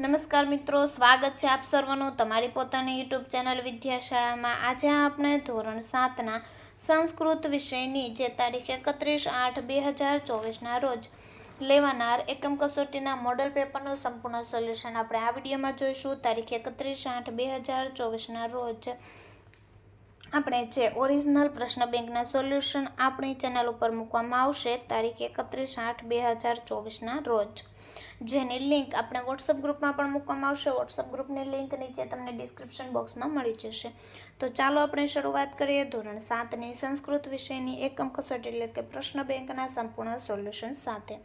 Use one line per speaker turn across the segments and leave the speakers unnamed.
નમસ્કાર મિત્રો, સ્વાગત છે આપ સર્વનું તમારી પોતાની યુટ્યુબ ચેનલ વિદ્યાશાળામાં. આજે આપણે ધોરણ સાતના સંસ્કૃત વિષયની જે તારીખ એકત્રીસ આઠ બે હજાર ચોવીસના રોજ લેવાનાર એકમ કસોટીના મોડલ પેપરનું સંપૂર્ણ સોલ્યુશન આપણે આ વિડીયોમાં જોઈશું. તારીખ એકત્રીસ આઠ બે હજાર ચોવીસના રોજ આપણે જે ઓરિજિનલ પ્રશ્ન બેંકના સોલ્યુશન આપણી ચેનલ ઉપર મૂકવામાં આવશે, તારીખ એકત્રીસ આઠ બે હજાર ચોવીસના રોજ. જેની લિંક આપણે વોટ્સઅપ ગ્રુપમાં પણ મૂકવામાં આવશે. વોટ્સઅપ ગ્રુપની લિંક નીચે તમને ડિસ્ક્રિપ્શન બોક્સમાં મળી જશે. તો ચાલો આપણે શરૂઆત કરીએ ધોરણ સાતની સંસ્કૃત વિષયની એકમ કસોટી એટલે કે પ્રશ્ન બેંકના સંપૂર્ણ સોલ્યુશન સાથે.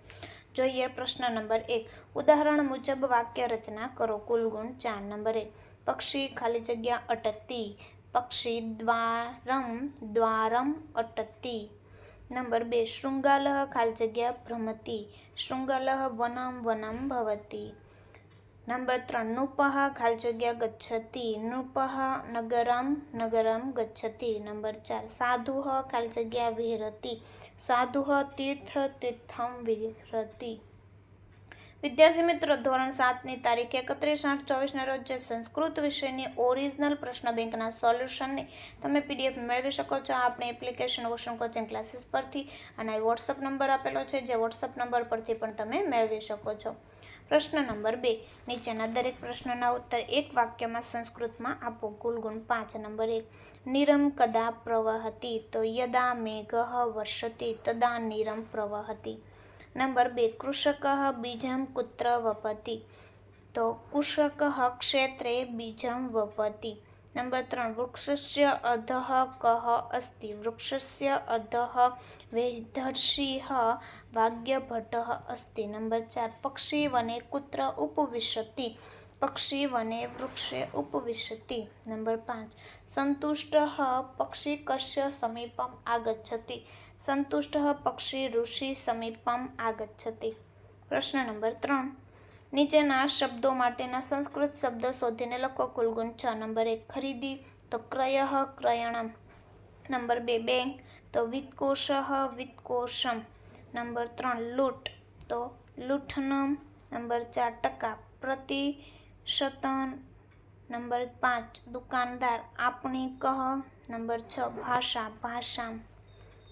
જોઈએ પ્રશ્ન નંબર એક. ઉદાહરણ મુજબ વાક્ય રચના કરો. કુલ ગુણ ચાર. નંબર એક. પક્ષી ખાલી જગ્યા અટતી પક્ષી દ્વારમ દ્વારમ અટતી નંબર બે શૃંગાલહ ખાલી જગ્યા ભ્રમતી શૃંગાલહ વનમ વનમ ભવતી નંબર ત્રણ નૃપઃ ખાલી જગ્યા ગચ્છતિ નૃપઃ નગરમ નગરમ ગચ્છતિ નંબર ચાર સાધુઃ ખાલી જગ્યા વિહરતી સાધુઃ તીર્થ તીર્થમ વિહરતી વિદ્યાર્થી મિત્રો, ધોરણ સાતની તારીખ એકત્રીસ આઠ ચોવીસના રોજ જે સંસ્કૃત વિષયની ઓરિજિનલ પ્રશ્ન બેંકના સોલ્યુશનની તમે પીડીએફ મેળવી શકો છો. આપણી એપ્લિકેશન ઓશન કોચિંગ ક્લાસીસ પરથી અને વોટ્સઅપ નંબર આપેલો છે, જે વોટ્સઅપ નંબર પરથી પણ તમે મેળવી શકો છો. પ્રશ્ન નંબર બે, નીચેના દરેક પ્રશ્નના ઉત્તર એક વાક્યમાં સંસ્કૃતમાં આપો. કુલ ગુણ પાંચ. નંબર એક, નિરમ કદા પ્રવહતી, તો યદા મેઘ વર્ષતી, તદા નિરમ પ્રવહતી. નંબર બે, કૃષક બીજમ કુત્ર વપતિ. તો કૃષક ક્ષેત્રે બીજમ વપતિ. નંબર ત્રણ, વૃક્ષસ્ય અધઃ કહ અસ્તિ. વૃક્ષસ્ય અધઃ વેધર્ષિહ વાગ્યભટઃ અસ્તિ. નંબર ચાર, પક્ષી વને કુત્ર ઉપવિશતિ. પક્ષી વને વૃક્ષે ઉપવિશતિ. નંબર પાંચ, સંતુષ્ટ પક્ષી કશ્ય સમીપમ આગચ્છતિ. સંતુષ્ટ પક્ષી ઋષિ સમીપમ આગચ્છતિ. પ્રશ્ન નંબર ત્રણ. નીચેના શબ્દો માટેના સંસ્કૃત શબ્દો શોધીને લખો. કુલગુણ છ. નંબર એક, ખરીદી. તો ક્રય ક્રયણમ. નંબર બે, બેંક. તો વિત્તકોશ વિત્કોષમ. નંબર ત્રણ, લૂંટ. તો લૂંઠનમ નંબર ચાર, ટકા. પ્રતિશતન. નંબર પાંચ, દુકાનદાર. આપણી કહ. નંબર છ, ભાષા. ભાષા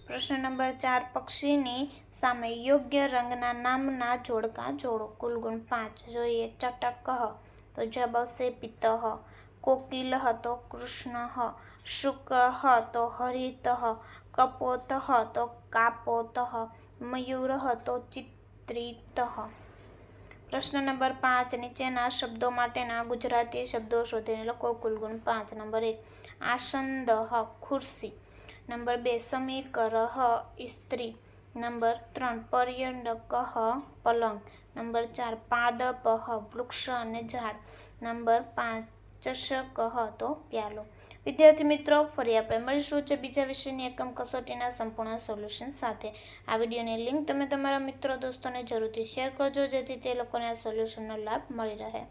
પ્રશ્ન નંબર ચાર, પક્ષીની સામે યોગ્ય રંગના નામના જોડકા જોડો. કુલ ગુણ પાંચ. જોઈએ, ચટક તો જબસે પિતઃ કોકિલ તો કૃષ્ણ શુક્ર તો હરિત કપોત તો કાપોત મયુર તો ચિત્રિત પ્રશ્ન નંબર પાંચ. નીચેના શબ્દો માટેના ગુજરાતી શબ્દો શોધીને લખો. કુલ ગુણ પાંચ. નંબર એક. આસંદ ખુરશી. નંબર બે સમીકર ઇસ્ત્રી. નંબર ત્રણ, પર્યટક પલંગ. નંબર ચાર, પાદપ વૃક્ષ અને ઝાડ. નંબર પાંચ, ચષક તો પ્યાલો. વિદ્યાર્થી મિત્રો, ફરી આપણે મળીશું છે બીજા વિષયની એકમ કસોટીના સંપૂર્ણ સોલ્યુશન સાથે. આ વિડીયોની લિંક તમે તમારા મિત્રો, દોસ્તોને જરૂરથી શેર કરજો, જેથી તે લોકોને આ સોલ્યુશનનો લાભ મળી રહે.